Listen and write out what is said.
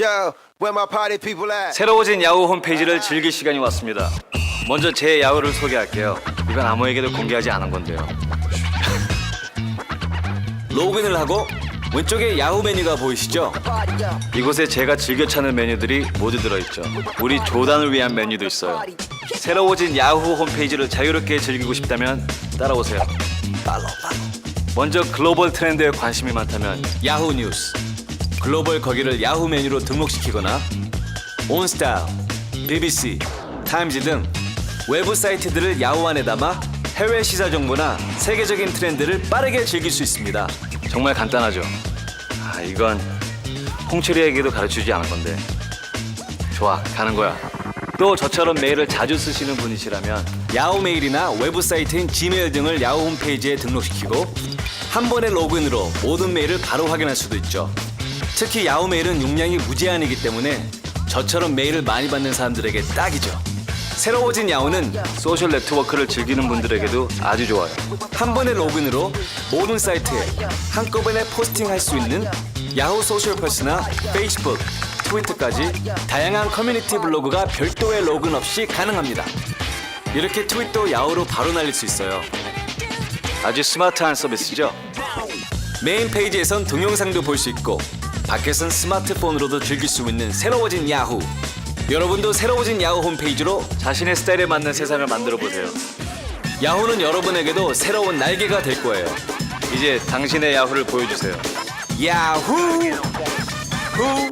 Yo, where my party people at? 새로워진 야후 홈페이지를 즐길 시간이 왔습니다. 먼저 제 야후를 소개할게요. 이건 아무에게도 공개하지 않은 건데요. 로그인을 하고 왼쪽에 야후 메뉴가 보이시죠? 이곳에 제가 즐겨 찾는 메뉴들이 모두 들어있죠. 우리 조단을 위한 메뉴도 있어요. 새로워진 야후 홈페이지를 자유롭게 즐기고 싶다면 따라오세요. 먼저 글로벌 트렌드에 관심이 많다면 야후 뉴스 글로벌 거기를 야후 메뉴로 등록시키거나 온스타일, BBC, 타임즈 등 외부 사이트들을 야후 안에 담아 해외 시사 정보나 세계적인 트렌드를 빠르게 즐길 수 있습니다. 정말 간단하죠. 아, 이건 홍철이에게도 가르치지 않은 건데. 좋아, 가는 거야. 또 저처럼 메일을 자주 쓰시는 분이시라면 야후 메일이나 외부 사이트인 지메일 등을 야후 홈페이지에 등록시키고 한 번의 로그인으로 모든 메일을 바로 확인할 수도 있죠. 특히 야후 메일은 용량이 무제한이기 때문에 저처럼 메일을 많이 받는 사람들에게 딱이죠. 새로워진 야후는 소셜 네트워크를 즐기는 분들에게도 아주 좋아요. 한 번의 로그인으로 모든 사이트에 한꺼번에 포스팅할 수 있는 야후 소셜 퍼스나 페이스북, 트위터까지 다양한 커뮤니티 블로그가 별도의 로그인 없이 가능합니다. 이렇게 트윗도 야후로 바로 날릴 수 있어요. 아주 스마트한 서비스죠. 메인 페이지에선 동영상도 볼 수 있고 밖에선 스마트폰으로도 즐길 수 있는 새로워진 야후. 여러분도 새로워진 야후 홈페이지로 자신의 스타일에 맞는 세상을 만들어 보세요. 야후는 여러분에게도 새로운 날개가 될 거예요. 이제 당신의 야후를 보여주세요. 야후! 후!